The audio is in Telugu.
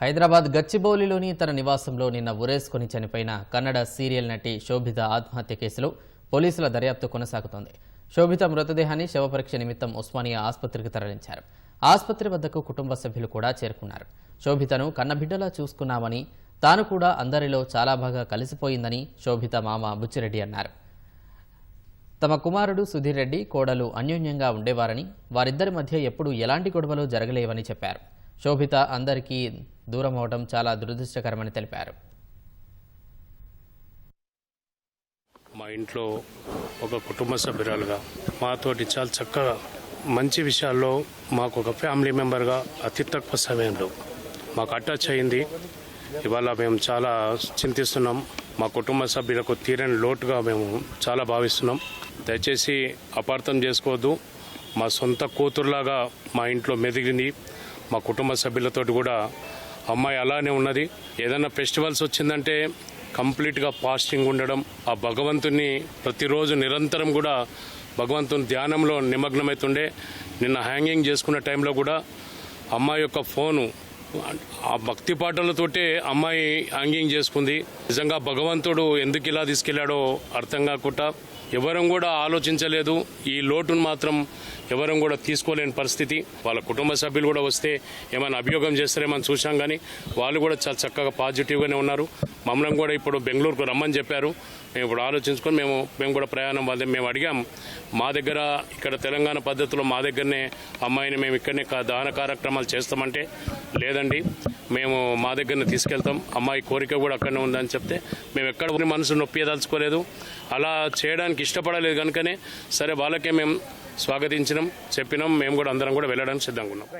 హైదరాబాద్ గచ్చిబౌలిలోని తన నివాసంలో నిన్న ఉరేసుకుని చనిపోయిన కన్నడ సీరియల్ నటి శోభిత ఆత్మహత్య కేసులో పోలీసుల దర్యాప్తు కొనసాగుతోంది. శోభిత మృతదేహాన్ని శవపరీక్ష నిమిత్తం ఉస్మానియా ఆసుపత్రికి తరలించారు. ఆసుపత్రి వద్దకు కుటుంబ సభ్యులు కూడా చేరుకున్నారు. శోభితను కన్నబిడ్డలా చూసుకున్నామని తాను కూడా అందరిలో చాలా బాగా కలిసిపోయిందని శోభిత మామ బుచ్చిరెడ్డి అన్నారు. తమ కుమారుడు సుధీర్ రెడ్డి కోడలు అన్యోన్యంగా ఉండేవారని వారిద్దరి మధ్య ఎప్పుడూ ఎలాంటి గొడవలు జరగలేవని చెప్పారు. శోభిత అందరికీ దూరం అవడం చాలా దురదృష్టకరమని తెలిపారు. మా ఇంట్లో ఒక కుటుంబ సభ్యురాలుగా మాతోటి చాలా చక్కగా మంచి విషయాల్లో మాకు ఒక ఫ్యామిలీ మెంబర్గా అతి తక్కువ సమయంలో మాకు అటాచ్ అయింది. ఇవాళ మేము చాలా చింతిస్తున్నాం. మా కుటుంబ సభ్యులకు తీరని లోటుగా మేము చాలా భావిస్తున్నాం. దయచేసి అపార్థం చేసుకోవద్దు. మా సొంత కూతురులాగా మా ఇంట్లో మెదిగింది. మా కుటుంబ సభ్యులతోటి కూడా అమ్మాయి అలానే ఉన్నది. ఏదైనా ఫెస్టివల్స్ వచ్చిందంటే కంప్లీట్గా ఫాస్టింగ్ ఉండడం ఆ భగవంతుని ప్రతిరోజు నిరంతరం కూడా భగవంతుని ధ్యానంలో నిమగ్నమవుతుండే నిన్న హ్యాంగింగ్ చేసుకున్న టైంలో కూడా అమ్మాయి యొక్క ఫోను ఆ భక్తి పాటలతోటే అమ్మాయి యాంగింగ్ చేసుకుంది. నిజంగా భగవంతుడు ఎందుకు ఇలా తీసుకెళ్ళాడో అర్థం కాకుండా ఎవరం కూడా ఆలోచించలేదు. ఈ లోటును మాత్రం ఎవరం కూడా తీసుకోలేని పరిస్థితి. వాళ్ళ కుటుంబ సభ్యులు కూడా వస్తే ఏమైనా అభియోగం చేస్తారేమని చూసాం కానీ వాళ్ళు కూడా చాలా చక్కగా పాజిటివ్గానే ఉన్నారు. మమ్మల్ని కూడా ఇప్పుడు బెంగళూరుకు రమ్మని చెప్పారు. మేము ఇప్పుడు ఆలోచించుకొని మేము మేము కూడా ప్రయాణం వాళ్ళే మేము అడిగాం. మా దగ్గర ఇక్కడ తెలంగాణ పద్ధతిలో మా దగ్గరనే అమ్మాయిని మేము ఇక్కడనే కా- కార్యక్రమాలు చేస్తామంటే లేదండి. మేము మా దగ్గరనే తీసుకెళ్తాం. అమ్మాయి కోరిక కూడా అక్కడనే ఉందని చెప్తే మేము ఎక్కడ ఊరి మనసు నొప్పిదలుచుకోలేదు అలా చేయడానికి ఇష్టపడలేదు కనుకనే సరే వాళ్ళకే మేము స్వాగతించినాం చెప్పినాం. మేము కూడా అందరం కూడా వెళ్ళడానికి సిద్ధంగా ఉన్నాం.